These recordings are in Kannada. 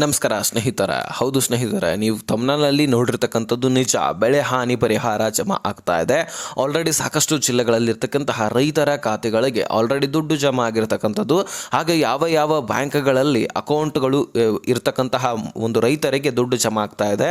ನಮಸ್ಕಾರ ಸ್ನೇಹಿತರ. ಹೌದು ಸ್ನೇಹಿತರ, ನೀವು ತಮ್ಮನಲ್ಲಿ ನೋಡಿರ್ತಕ್ಕಂಥದ್ದು ನಿಜ. ಬೆಳೆ ಹಾನಿ ಪರಿಹಾರ ಜಮಾ ಆಗ್ತಾ ಇದೆ. ಆಲ್ರೆಡಿ ಸಾಕಷ್ಟು ಜಿಲ್ಲೆಗಳಲ್ಲಿರ್ತಕ್ಕಂತಹ ರೈತರ ಖಾತೆಗಳಿಗೆ ಆಲ್ರೆಡಿ ದುಡ್ಡು ಜಮಾ ಆಗಿರತಕ್ಕಂಥದ್ದು. ಹಾಗೆ ಯಾವ ಯಾವ ಬ್ಯಾಂಕ್ಗಳಲ್ಲಿ ಅಕೌಂಟ್ಗಳು ಇರತಕ್ಕಂತಹ ಒಂದು ರೈತರಿಗೆ ದುಡ್ಡು ಜಮಾ ಆಗ್ತಾ ಇದೆ.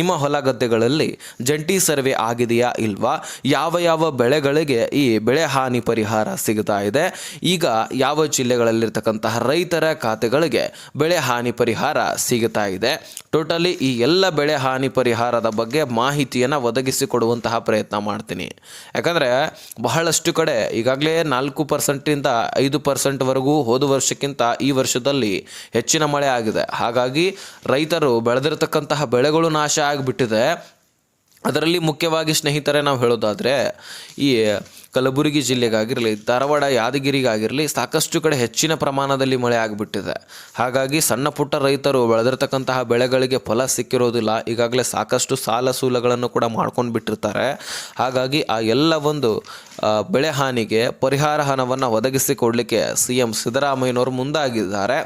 ನಿಮ್ಮ ಹೊಲ ಗದ್ದೆಗಳಲ್ಲಿ ಜಂಟಿ ಸರ್ವೆ ಆಗಿದೆಯಾ ಇಲ್ವಾ? ಯಾವ ಯಾವ ಬೆಳೆಗಳಿಗೆ ಈ ಬೆಳೆ ಹಾನಿ ಪರಿಹಾರ ಸಿಗ್ತಾ ಇದೆ? ಈಗ ಯಾವ ಜಿಲ್ಲೆಗಳಲ್ಲಿರ್ತಕ್ಕಂತಹ ರೈತರ ಖಾತೆಗಳಿಗೆ ಬೆಳೆ ಹಾನಿ ಪರಿಹಾರ ಸಿಗುತ್ತಾ ಇದೆ. ಟೋಟಲಿ ಈ ಎಲ್ಲ ಬೆಳೆ ಹಾನಿ ಪರಿಹಾರದ ಬಗ್ಗೆ ಮಾಹಿತಿಯನ್ನು ಒದಗಿಸಿಕೊಡುವಂತಹ ಪ್ರಯತ್ನ ಮಾಡ್ತೀನಿ. ಯಾಕಂದರೆ ಬಹಳಷ್ಟು ಕಡೆ ಈಗಾಗಲೇ ನಾಲ್ಕು ಪರ್ಸೆಂಟಿಂದ ಐದು ಪರ್ಸೆಂಟ್ವರೆಗೂ ಹೋದ ವರ್ಷಕ್ಕಿಂತ ಈ ವರ್ಷದಲ್ಲಿ ಹೆಚ್ಚಿನ ಮಳೆ ಆಗಿದೆ. ಹಾಗಾಗಿ ರೈತರು ಬೆಳೆದಿರತಕ್ಕಂತಹ ಬೆಳೆಗಳು ನಾಶ ಆಗಿಬಿಟ್ಟಿದೆ. ಅದರಲ್ಲಿ ಮುಖ್ಯವಾಗಿ ಸ್ನೇಹಿತರೆ, ನಾವು ಹೇಳೋದಾದರೆ, ಈ ಕಲಬುರಗಿ ಜಿಲ್ಲೆಗಾಗಿರಲಿ, ಧಾರವಾಡ ಯಾದಗಿರಿಗಾಗಿರಲಿ, ಸಾಕಷ್ಟು ಕಡೆ ಹೆಚ್ಚಿನ ಪ್ರಮಾಣದಲ್ಲಿ ಮಳೆ ಆಗಿಬಿಟ್ಟಿದೆ. ಹಾಗಾಗಿ ಸಣ್ಣ ಪುಟ್ಟ ರೈತರು ಬೆಳೆದಿರ್ತಕ್ಕಂತಹ ಬೆಳೆಗಳಿಗೆ ಫಲ ಸಿಕ್ಕಿರೋದಿಲ್ಲ. ಈಗಾಗಲೇ ಸಾಕಷ್ಟು ಸಾಲ ಸೂಲಗಳನ್ನು ಕೂಡ ಮಾಡ್ಕೊಂಡು ಬಿಟ್ಟಿರ್ತಾರೆ. ಹಾಗಾಗಿ ಆ ಎಲ್ಲ ಒಂದು ಬೆಳೆ ಹಾನಿಗೆ ಪರಿಹಾರ ಹಣವನ್ನು ಒದಗಿಸಿಕೊಡಲಿಕ್ಕೆ ಸಿ ಎಂ ಸಿದ್ದರಾಮಯ್ಯನವರು ಮುಂದಾಗಿದ್ದಾರೆ.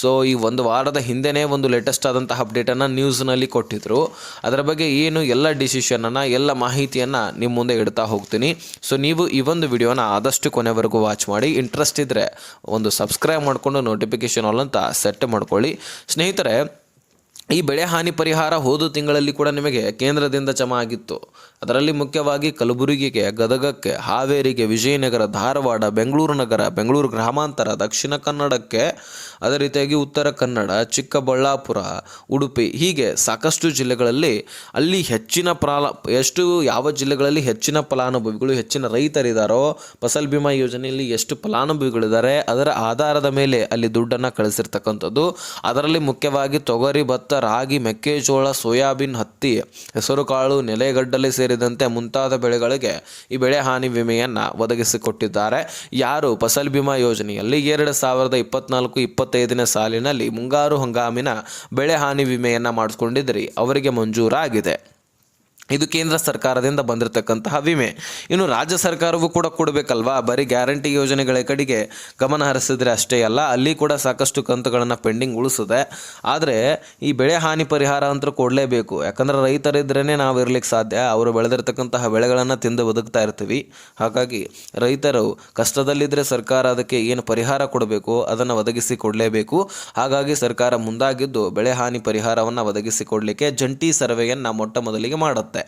ಸೊ ಈ ಒಂದು ವಾರದ ಹಿಂದೆನೇ ಒಂದು ಲೇಟೆಸ್ಟ್ ಆದಂತಹ ಅಪ್ಡೇಟನ್ನು ನ್ಯೂಸ್ನಲ್ಲಿ ಕೊಟ್ಟಿದ್ದರು ಅದರ ಬಗ್ಗೆ ಏನು ಎಲ್ಲ ಡಿಸಿಷನನ್ನು ಎಲ್ಲ ಮಾಹಿತಿಯನ್ನು ನಿಮ್ಮ ಮುಂದೆ ಇಡ್ತಾ ಹೋಗ್ತೀನಿ. ಸೊ ನೀವು ಈ ಒಂದು ವಿಡಿಯೋನ ಆದಷ್ಟು ಕೊನೆವರೆಗೂ ವಾಚ್ ಮಾಡಿ. ಇಂಟ್ರೆಸ್ಟ್ ಇದ್ದರೆ ಒಂದು ಸಬ್ಸ್ಕ್ರೈಬ್ ಮಾಡಿಕೊಂಡು ನೋಟಿಫಿಕೇಷನ್ ಆಲ್ ಅಂತ ಸೆಟ್ ಮಾಡ್ಕೊಳ್ಳಿ. ಸ್ನೇಹಿತರೆ, ಈ ಬೆಳೆ ಹಾನಿ ಪರಿಹಾರ ಹೋದ ತಿಂಗಳಲ್ಲಿ ಕೂಡ ನಿಮಗೆ ಕೇಂದ್ರದಿಂದ ಜಮಾ ಆಗಿತ್ತು. ಅದರಲ್ಲಿ ಮುಖ್ಯವಾಗಿ ಕಲಬುರಗಿಗೆ, ಗದಗಕ್ಕೆ, ಹಾವೇರಿಗೆ, ವಿಜಯನಗರ, ಧಾರವಾಡ, ಬೆಂಗಳೂರು ನಗರ, ಬೆಂಗಳೂರು ಗ್ರಾಮಾಂತರ, ದಕ್ಷಿಣ ಕನ್ನಡಕ್ಕೆ ಅದೇ ರೀತಿಯಾಗಿ ಉತ್ತರ ಕನ್ನಡ, ಚಿಕ್ಕಬಳ್ಳಾಪುರ, ಉಡುಪಿ ಹೀಗೆ ಸಾಕಷ್ಟು ಜಿಲ್ಲೆಗಳಲ್ಲಿ ಅಲ್ಲಿ ಹೆಚ್ಚಿನ ಪ್ರಾಲ, ಎಷ್ಟು ಯಾವ ಜಿಲ್ಲೆಗಳಲ್ಲಿ ಹೆಚ್ಚಿನ ಫಲಾನುಭವಿಗಳು, ಹೆಚ್ಚಿನ ರೈತರಿದ್ದಾರೋ ಫಸಲ್ ಬಿಮಾ ಯೋಜನೆಯಲ್ಲಿ ಎಷ್ಟು ಫಲಾನುಭವಿಗಳಿದ್ದಾರೆ, ಅದರ ಆಧಾರದ ಮೇಲೆ ಅಲ್ಲಿ ದುಡ್ಡನ್ನು ಕಳಿಸಿರ್ತಕ್ಕಂಥದ್ದು. ಅದರಲ್ಲಿ ಮುಖ್ಯವಾಗಿ ತೊಗರಿ, ಭತ್ತ, ರಾಗಿ, ಮೆಕ್ಕೆಜೋಳ, ಸೋಯಾಬೀನ್, ಹತ್ತಿ, ಹೆಸರುಕಾಳು, ನೆಲೆಗಡ್ಡಲೆ ಸೇರಿದಂತೆ ಮುಂತಾದ ಬೆಳೆಗಳಿಗೆ ಈ ಬೆಳೆ ಹಾನಿ ವಿಮೆಯನ್ನು ಒದಗಿಸಿಕೊಟ್ಟಿದ್ದಾರೆ. ಯಾರು ಫಸಲ್ ಬಿಮಾ ಯೋಜನೆಯಲ್ಲಿ ಎರಡು ಸಾವಿರದ ಇಪ್ಪತ್ನಾಲ್ಕು ಇಪ್ಪತ್ತೈದನೇ ಸಾಲಿನಲ್ಲಿ ಮುಂಗಾರು ಹಂಗಾಮಿನ ಬೆಳೆ ಹಾನಿ ವಿಮೆಯನ್ನು ಮಾಡಿಸ್ಕೊಂಡಿದ್ರಿ ಅವರಿಗೆ ಮಂಜೂರಾಗಿದೆ. ಇದು ಕೇಂದ್ರ ಸರ್ಕಾರದಿಂದ ಬಂದಿರತಕ್ಕಂತಹ ವಿಮೆ. ಇನ್ನು ರಾಜ್ಯ ಸರ್ಕಾರವೂ ಕೂಡ ಕೊಡಬೇಕಲ್ವಾ? ಬರೀ ಗ್ಯಾರಂಟಿ ಯೋಜನೆಗಳ ಕಡೆಗೆ ಗಮನ ಹರಿಸಿದ್ರೆ ಅಷ್ಟೇ ಅಲ್ಲ, ಅಲ್ಲಿ ಕೂಡ ಸಾಕಷ್ಟು ಕಂತುಗಳನ್ನು ಪೆಂಡಿಂಗ್ ಉಳಿಸಿದೆ ಆದರೆ ಈ ಬೆಳೆ ಹಾನಿ ಪರಿಹಾರ ಅಂತೂ ಕೊಡಲೇಬೇಕು. ಯಾಕಂದರೆ ರೈತರಿದ್ರೇ ನಾವು ಇರಲಿಕ್ಕೆ ಸಾಧ್ಯ. ಅವರು ಬೆಳೆದಿರ್ತಕ್ಕಂತಹ ಬೆಳೆಗಳನ್ನು ತಿಂದು ಬದುಕ್ತಾ ಇರ್ತೀವಿ. ಹಾಗಾಗಿ ರೈತರು ಕಷ್ಟದಲ್ಲಿದ್ದರೆ ಸರ್ಕಾರ ಅದಕ್ಕೆ ಏನು ಪರಿಹಾರ ಕೊಡಬೇಕು? ಅದನ್ನು ಒದಗಿಸಿ ಕೊಡಲೇಬೇಕು. ಹಾಗಾಗಿ ಸರ್ಕಾರ ಮುಂದಾಗಿದ್ದು ಬೆಳೆ ಹಾನಿ ಪರಿಹಾರವನ್ನು ಒದಗಿಸಿ ಕೊಡಲಿಕ್ಕೆ ಜಂಟಿ ಸರ್ವೆಯನ್ನು ಮೊಟ್ಟ ಮೊದಲಿಗೆ ಮಾಡುತ್ತೆ.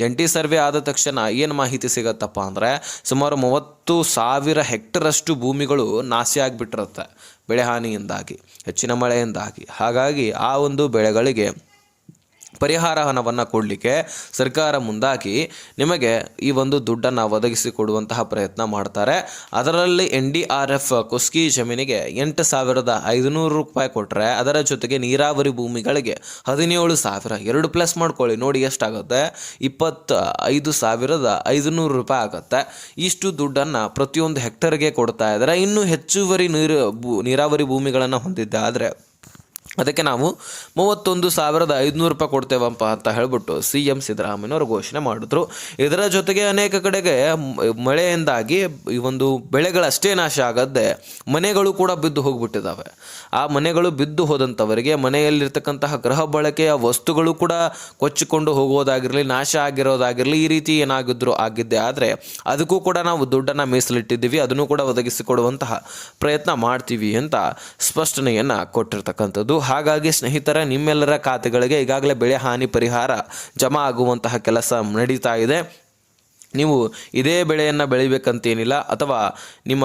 ಜಂಟಿ ಸರ್ವೆ ಆದ ತಕ್ಷಣ ಏನು ಮಾಹಿತಿ ಸಿಗತ್ತಪ್ಪ ಅಂದರೆ ಸುಮಾರು ಮೂವತ್ತು ಸಾವಿರ ಹೆಕ್ಟರಷ್ಟು ಭೂಮಿಗಳು ನಾಶ ಆಗಿಬಿಟ್ಟಿರುತ್ತೆ. ಬೆಳೆ ಹಾನಿಯಿಂದಾಗಿ ಹೆಚ್ಚಿನ ಮಳೆಯಿಂದಾಗಿ. ಹಾಗಾಗಿ ಆ ಒಂದು ಬೆಳೆಗಳಿಗೆ ಪರಿಹಾರ ಹಣವನ್ನು ಕೊಡಲಿಕ್ಕೆ ಸರ್ಕಾರ ಮುಂದಾಗಿ ನಿಮಗೆ ಈ ಒಂದು ದುಡ್ಡನ್ನು ಒದಗಿಸಿಕೊಡುವಂತಹ ಪ್ರಯತ್ನ ಮಾಡ್ತಾರೆ. ಅದರಲ್ಲಿ ಎನ್ ಡಿ ಆರ್ ಎಫ್ ಕುಸ್ಕಿ ಜಮೀನಿಗೆ ಎಂಟು ಸಾವಿರದ ಐದುನೂರು ರೂಪಾಯಿ ಕೊಟ್ಟರೆ ಅದರ ಜೊತೆಗೆ ನೀರಾವರಿ ಭೂಮಿಗಳಿಗೆ ಹದಿನೇಳು ಸಾವಿರ, ಎರಡು ಪ್ಲಸ್ ಮಾಡ್ಕೊಳ್ಳಿ, ನೋಡಿ ಎಷ್ಟಾಗುತ್ತೆ? ಇಪ್ಪತ್ತ ಐದು ಸಾವಿರದ ಐದುನೂರು ರೂಪಾಯಿ ಆಗುತ್ತೆ. ಇಷ್ಟು ದುಡ್ಡನ್ನು ಪ್ರತಿಯೊಂದು ಹೆಕ್ಟರ್ಗೆ ಕೊಡ್ತಾ ಇದ್ದಾರೆ. ಇನ್ನೂ ಹೆಚ್ಚುವರಿ ನೀರು ನೀರಾವರಿ ಭೂಮಿಗಳನ್ನು ಹೊಂದಿದ್ದೆ ಆದರೆ ಅದಕ್ಕೆ ನಾವು ಮೂವತ್ತೊಂದು ಸಾವಿರದ ಐದುನೂರು ರೂಪಾಯಿ ಕೊಡ್ತೇವಪ್ಪ ಅಂತ ಹೇಳ್ಬಿಟ್ಟು ಸಿ ಎಂ ಸಿದ್ದರಾಮಯ್ಯನವರು ಘೋಷಣೆ ಮಾಡಿದ್ರು. ಇದರ ಜೊತೆಗೆ ಅನೇಕ ಕಡೆಗೆ ಮಳೆಯಿಂದಾಗಿ ಈ ಒಂದು ಬೆಳೆಗಳಷ್ಟೇ ನಾಶ ಆಗದೆ ಮನೆಗಳು ಕೂಡ ಬಿದ್ದು ಹೋಗ್ಬಿಟ್ಟಿದ್ದಾವೆ ಆ ಮನೆಗಳು ಬಿದ್ದು ಹೋದಂಥವರಿಗೆ ಮನೆಯಲ್ಲಿರ್ತಕ್ಕಂತಹ ಗೃಹ ಬಳಕೆಯ ವಸ್ತುಗಳು ಕೂಡ ಕೊಚ್ಚಿಕೊಂಡು ಹೋಗೋದಾಗಿರಲಿ, ನಾಶ ಆಗಿರೋದಾಗಿರಲಿ ಈ ರೀತಿ ಏನಾಗಿದ್ರು ಆಗಿದ್ದೆ ಆದರೆ ಅದಕ್ಕೂ ಕೂಡ ನಾವು ದುಡ್ಡನ್ನು ಮೀಸಲಿಟ್ಟಿದ್ದೀವಿ, ಅದನ್ನು ಕೂಡ ಒದಗಿಸಿಕೊಡುವಂತಹ ಪ್ರಯತ್ನ ಮಾಡ್ತೀವಿ ಅಂತ ಸ್ಪಷ್ಟನೆಯನ್ನು ಕೊಟ್ಟಿರ್ತಕ್ಕಂಥದ್ದು. ಹಾಗಾಗಿ ಸ್ನೇಹಿತರ ನಿಮ್ಮೆಲ್ಲರ ಖಾತೆಗಳಿಗೆ ಈಗಾಗಲೇ ಬೆಳೆ ಹಾನಿ ಪರಿಹಾರ ಜಮಾ ಆಗುವಂತಹ ಕೆಲಸ ನಡೀತಾ ಇದೆ. ನೀವು ಇದೇ ಬೆಳೆಯನ್ನು ಬೆಳಿಬೇಕಂತೇನಿಲ್ಲ ಅಥವಾ ನಿಮ್ಮ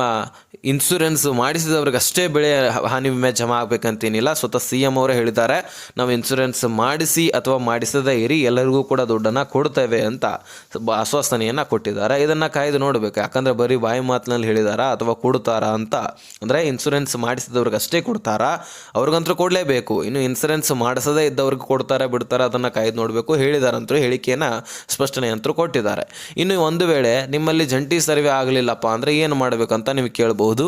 ಇನ್ಸೂರೆನ್ಸ್ ಮಾಡಿಸಿದವ್ರಿಗಷ್ಟೇ ಬೆಳೆ ಹಾನಿ ವಿಮೆ ಜಮಾ ಆಗಬೇಕಂತೇನಿಲ್ಲ. ಸ್ವತಃ ಸಿ ಎಂ ಅವರೇ ಹೇಳಿದ್ದಾರೆ, ನಾವು ಇನ್ಸೂರೆನ್ಸ್ ಮಾಡಿಸಿ ಅಥವಾ ಮಾಡಿಸದೇ ಇರಿ, ಎಲ್ಲರಿಗೂ ಕೂಡ ದುಡ್ಡನ್ನು ಕೊಡ್ತೇವೆ ಅಂತ ಆಶ್ವಾಸನೆಯನ್ನು ಕೊಟ್ಟಿದ್ದಾರೆ. ಇದನ್ನು ಕಾಯ್ದು ನೋಡಬೇಕು. ಯಾಕಂದರೆ ಬರೀ ಬಾಯಿ ಮಾತಿನಲ್ಲಿ ಹೇಳಿದಾರಾ ಅಥವಾ ಕೊಡ್ತಾರಾ ಅಂತ. ಅಂದರೆ ಇನ್ಸೂರೆನ್ಸ್ ಮಾಡಿಸಿದವ್ರಿಗೆ ಅಷ್ಟೇ ಕೊಡ್ತಾರಾ ಅವ್ರಿಗಂತೂ ಕೊಡಲೇಬೇಕು. ಇನ್ನು ಇನ್ಸೂರೆನ್ಸ್ ಮಾಡಿಸದೇ ಇದ್ದವ್ರಿಗೆ ಕೊಡ್ತಾರೆ, ಬಿಡ್ತಾರೆ, ಅದನ್ನು ಕಾಯ್ದು ನೋಡಬೇಕು. ಹೇಳಿದಾರಂತೂ ಹೇಳಿಕೆಯನ್ನು ಸ್ಪಷ್ಟನೆ ಅಂತೂ ಕೊಟ್ಟಿದ್ದಾರೆ. ಇನ್ನು ಒಂದು ವೇಳೆ ನಿಮ್ಮಲ್ಲಿ ಜಂಟಿ ಸರ್ವೆ ಆಗಲಿಲ್ಲಪ್ಪ ಅಂದರೆ ಏನು ಮಾಡಬೇಕಂತ ನೀವು ಕೇಳಬಹುದು.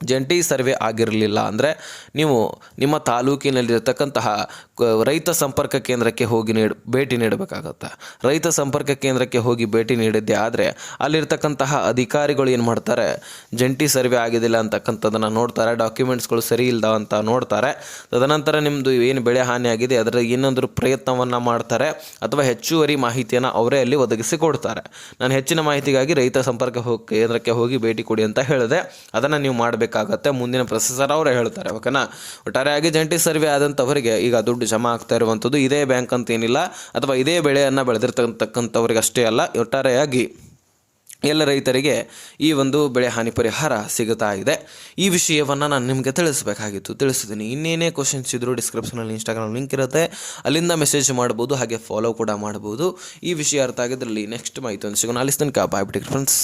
ಜಂಟಿ ಸರ್ವೆ ಆಗಿರಲಿಲ್ಲ ಅಂದರೆ ನೀವು ನಿಮ್ಮ ತಾಲೂಕಿನಲ್ಲಿರತಕ್ಕಂತಹ ರೈತ ಸಂಪರ್ಕ ಕೇಂದ್ರಕ್ಕೆ ಹೋಗಿ ನೀಡ, ಭೇಟಿ ನೀಡಬೇಕಾಗತ್ತೆ. ರೈತ ಸಂಪರ್ಕ ಕೇಂದ್ರಕ್ಕೆ ಹೋಗಿ ಭೇಟಿ ನೀಡಿದ್ದೆ ಆದರೆ ಅಲ್ಲಿರ್ತಕ್ಕಂತಹ ಅಧಿಕಾರಿಗಳು ಏನು ಮಾಡ್ತಾರೆ? ಜಂಟಿ ಸರ್ವೆ ಆಗಿದಿಲ್ಲ ಅಂತಕ್ಕಂಥದ್ದನ್ನು ನೋಡ್ತಾರೆ, ಡಾಕ್ಯುಮೆಂಟ್ಸ್ಗಳು ಸರಿ ಇಲ್ಲ ಅಂತ ನೋಡ್ತಾರೆ. ತದನಂತರ ನಿಮ್ಮದು ಏನು ಬೆಳೆ ಹಾನಿಯಾಗಿದೆ ಅದರ ಏನಾದರೂ ಪ್ರಯತ್ನವನ್ನು ಮಾಡ್ತಾರೆ ಅಥವಾ ಹೆಚ್ಚುವರಿ ಮಾಹಿತಿಯನ್ನು ಅವರೇ ಅಲ್ಲಿ ಒದಗಿಸಿ ಕೊಡ್ತಾರೆ. ನಾನು ಹೆಚ್ಚಿನ ಮಾಹಿತಿಗಾಗಿ ರೈತ ಸಂಪರ್ಕ ಕೇಂದ್ರಕ್ಕೆ ಹೋಗಿ ಭೇಟಿ ಕೊಡಿ ಅಂತ ಹೇಳಿದೆ. ಅದನ್ನು ನೀವು ಮಾಡಬೇಕಾಗತ್ತೆ ಮುಂದಿನ ಪ್ರೊಸೆಸರ್ ಅವರೇ ಹೇಳ್ತಾರೆ, ಓಕೆನಾ? ಒಟ್ಟಾರೆಯಾಗಿ ಜಂಟಿ ಸರ್ವೆ ಆದಂಥವರಿಗೆ ಈಗ ದುಡ್ಡು ಜಮಾ ಆಗ್ತಾ ಇರುವಂಥದ್ದು ಇದೇ ಬ್ಯಾಂಕ್ ಅಂತ ಏನಿಲ್ಲ ಅಥವಾ ಇದೇ ಬೆಳೆಯನ್ನು ಬೆಳೆದಿರ್ತಕ್ಕಂಥವ್ರಿಗೆ ಅಷ್ಟೇ ಅಲ್ಲ, ಒಟ್ಟಾರೆಯಾಗಿ ಎಲ್ಲ ರೈತರಿಗೆ ಈ ಒಂದು ಬೆಳೆ ಹಾನಿ ಪರಿಹಾರ ಸಿಗುತ್ತಾ ಇದೆ. ಈ ವಿಷಯವನ್ನು ನಾನು ನಿಮಗೆ ತಿಳಿಸಬೇಕಾಗಿತ್ತು. ತಿಳಿಸಿದ್ದೀನಿ ಇನ್ನೇನೇ ಕ್ವಶನ್ಸ್ ಇದ್ದರೂ ಡಿಸ್ಕ್ರಿಪ್ಷನಲ್ಲಿ ಇನ್ಸ್ಟಾಗ್ರಾಮ್ ಲಿಂಕ್ ಇರುತ್ತೆ. ಅಲ್ಲಿಂದ ಮೆಸೇಜ್ ಮಾಡ್ಬೋದು, ಹಾಗೆ ಫಾಲೋ ಕೂಡ ಮಾಡ್ಬೋದು. ಈ ವಿಷಯ ಅರ್ಥ ಆಗಿದ್ರಲ್ಲಿ ನೆಕ್ಸ್ಟ್ ಮಾಹಿತಿ ಒಂದು ಸಿಗೋಣ. ಅಲ್ಲಿ ತನಕ ಬಾಯ್ ಫ್ರೆಂಡ್ಸ್